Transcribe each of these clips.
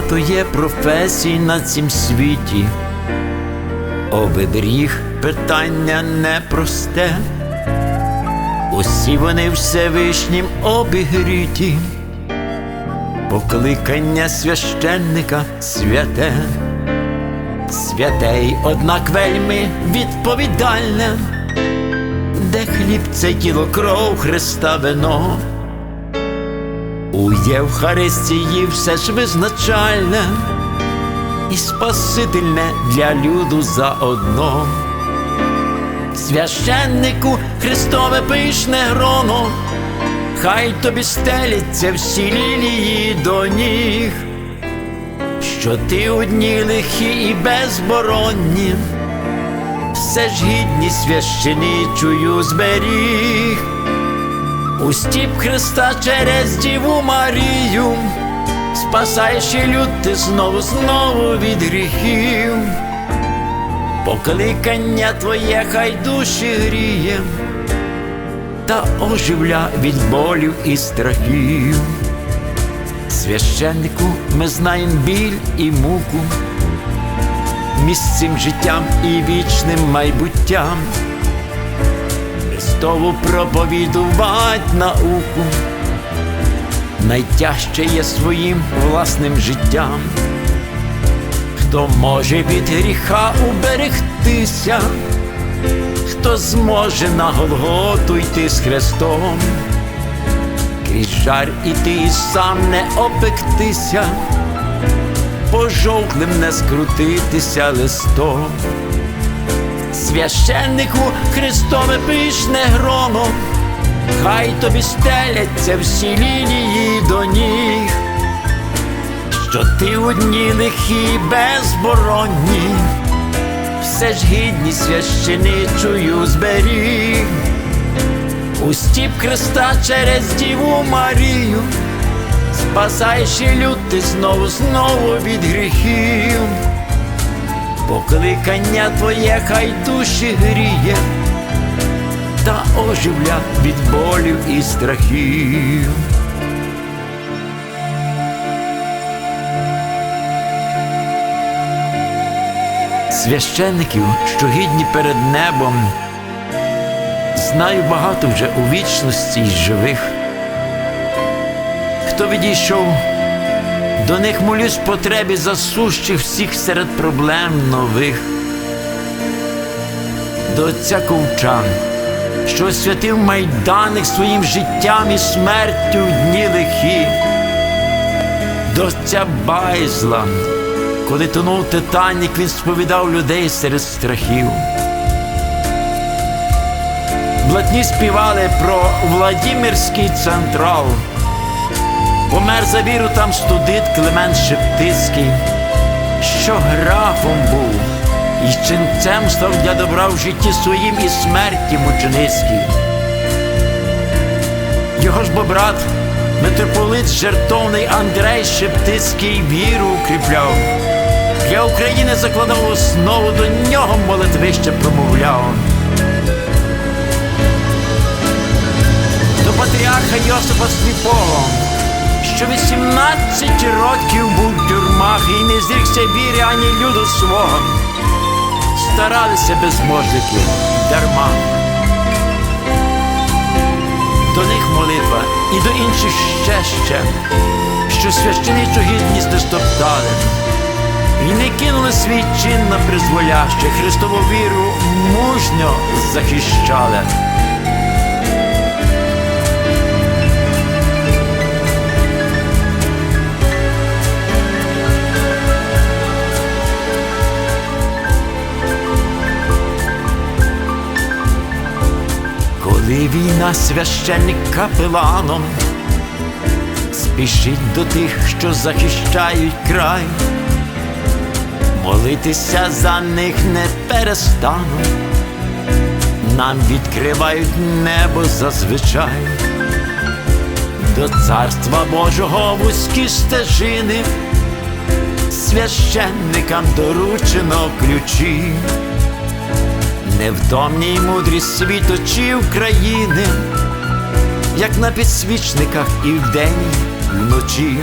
Багато є професій на цім світі, оберіг питання непросте, усі вони Всевишнім обігріті, покликання священника святе, святе й однак вельми відповідальне, де хліб це тіло кров Христа вино. У Євхаристії все ж визначальне і спасительне для люду заодно. Священнику Христове пишне гроно, хай тобі стеляться всі лілії до ніг, що ти одні лихі і безборонні, все ж гідні священичую зберіг. У стіп Христа через Діву Марію, спасаєш і люд ти знову, знову від гріхів, покликання твоє хай душі гріє, та оживля від болів і страхів. Священнику ми знаємо біль і муку, місцем життям і вічним майбуттям. Христову проповідувать науку, найтяжче є своїм власним життям, хто може від гріха уберегтися, хто зможе на Голготу йти з Христом, крізь жар іти і сам не опектися, пожовклим не скрутитися листом священнику Христове пишне гроно, хай тобі стеляться всі лінії до ніг, що ти одні лихі безборонні, все ж гідні священичою зберіг, у стіп Христа через Діву Марію, спасаєш і люд ти знову, знову від гріхів. Покликання твоє хай душі гріє, та оживля від болів і страхів. Священників, що гідні перед небом, знаю багато вже у вічності й живих. Хто відійшов до них молюсь потребі засущих всіх серед проблем нових. До отця ковчан, що освятив майданик своїм життям і смертю в дні лихі. До отця Байзла, коли тонув Титанік, він сповідав людей серед страхів. Блатні співали про Владимирський централ. Помер за віру там студит Климент Шептицький, що графом був, і ченцем став для добра в житті своїм і смерті мученицькій. Його ж бо брат, митрополит жертовний Андрей Шептицький віру укріпляв, для України закладав основу, до нього молитвище промовляв. До патріарха Йосипа Сліпого що 18 років був в тюрмах і не зрікся віри ані люду свого. Старалися безможники дарма. До них молитва і до інших ще ще, що священичу гідність не стоптали. І не кинули свій чин на призволяще, Христову віру мужньо захищали. Коли війна священник капеланом спішить до тих, що захищають край, молитися за них не перестану, нам відкривають небо зазвичай, до царства Божого вузькі стежини, священникам доручено ключі невтомні й мудрі світочів країни, як на підсвічниках і вдень, і вночі.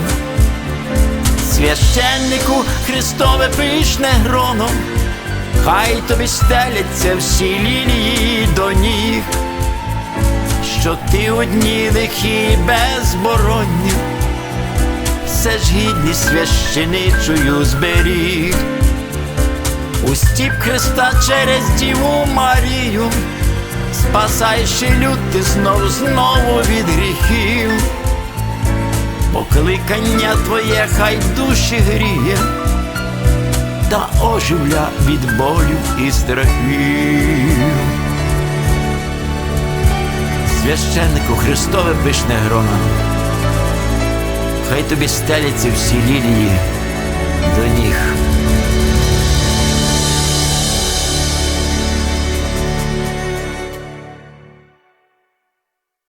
священнику Христове пишне гроно, хай тобі стеляться всі лілії до ніг, що ти одні лихі і безборонні, все ж гідність священичою зберіг. У стіп Христа через Діву Марію, спасаючи люд ти знов знову від гріхів. Покликання твоє хай душі гріє, та оживля від болю і страхів. Священнику Христове пишне грона, хай тобі стеляться всі лілії